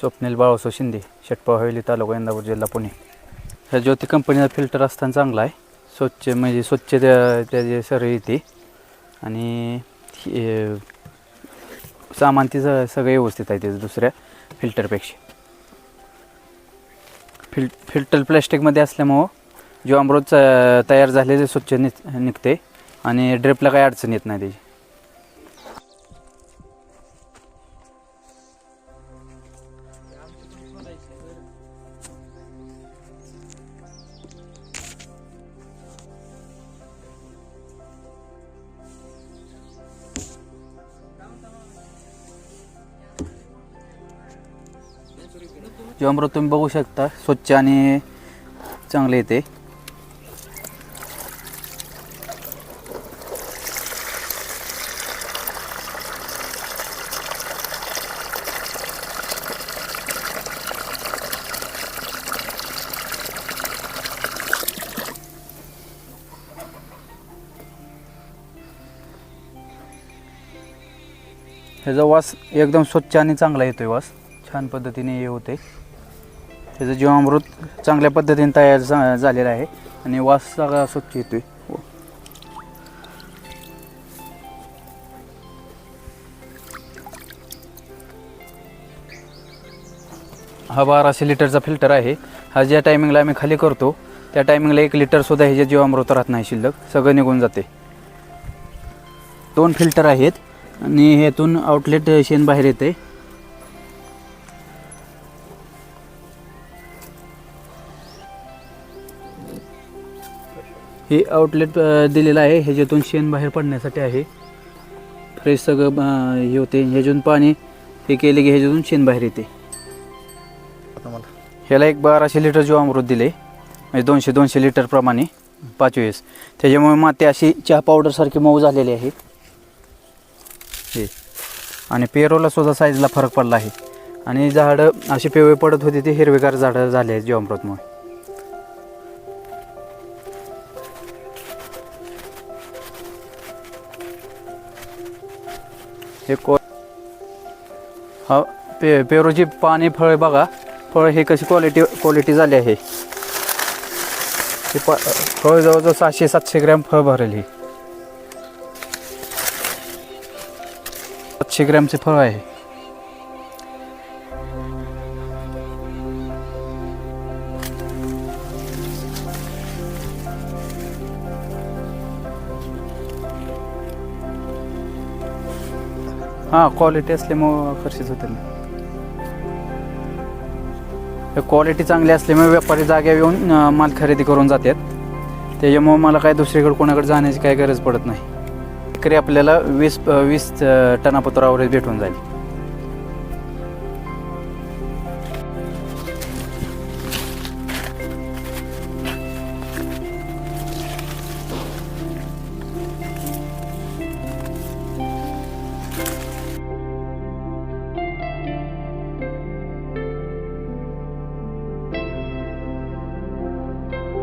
स्वप्नील बाळासो शिंदे शेटपाव हवेली तालुका इंदापूर जिल्हा पुणे. ह्या ज्योती कंपनीचा फिल्टर असताना चांगला आहे. स्वच्छ म्हणजे स्वच्छ त्या त्याचे सर्व येते आणि सामान तिचं सगळं व्यवस्थित आहे त्याचं दुसऱ्या फिल्टरपेक्षा फिल फिल्टर प्लॅस्टिकमध्ये असल्यामुळं जो अमृत तयार झालेले स्वच्छ नि निघते. आणि ड्रिपला काही अडचण येत नाही त्याची. जो अमृत तुम्ही बघू शकता स्वच्छ आणि चांगले येते ह्याचा वास एकदम स्वच्छ आणि चांगला येतोय वास. छान पद्धतीने हे होते. त्याचं जीवामृत चांगल्या पद्धतीने तयार झा- झालेलं आहे आणि वास सगळा स्वच्छ येतोय. हा बाराशे लिटरचा फिल्टर आहे. हा ज्या टायमिंगला आम्ही खाली करतो त्या टायमिंगला एक लिटरसुद्धा जे जीवामृत राहत नाही शिल्लक सगळं निघून जाते. दोन फिल्टर आहेत आणि ह्यातून आउटलेट शेण बाहेर येते. हे आउटलेट दिलेलं आहे. ह्याच्यातून शेण बाहेर पडण्यासाठी आहे. फ्रेश सगळं हे होते. ह्याच्यातून पाणी हे केले की ह्याच्यातून शेण बाहेर येते. ह्याला एक बाराशे लिटर जो अमृत दिले. म्हणजे दोनशे दोनशे लिटर प्रमाणे पाच वेळेस. त्याच्यामुळे माती अशी चहा पावडरसारखी मऊ झालेली आहे. हे. आणि पेरोला सुद्धा साईजला फरक पडला आहे. आणि झाडं अशी पिवळे पडत होती ते हिरवेगार झाडं झाले आहेत जीवामृतमुळे हे को हा पे पेरूची पाणी फळ बघा. फळ हे कशी क्वालिटी क्वालिटी झाली आहे. हे प फळ जवळजवळ सहाशे सातशे ग्रॅम फळ भरेल हे. सातशे ग्रॅमचे फळ आहे. हां क्वालिटी असल्यामुळं आकर्षित होते ना. क्वालिटी चांगली असल्यामुळे व्यापारी जाग्यावर येऊन अं, माल खरेदी करून जातात. त्याच्यामुळं मला काय दुसरीकडे कोणाकडे जाण्याची काही गरज पडत नाही. तरी आपल्याला वीस वीस अं, टनापत्रावर भेटून जाईल.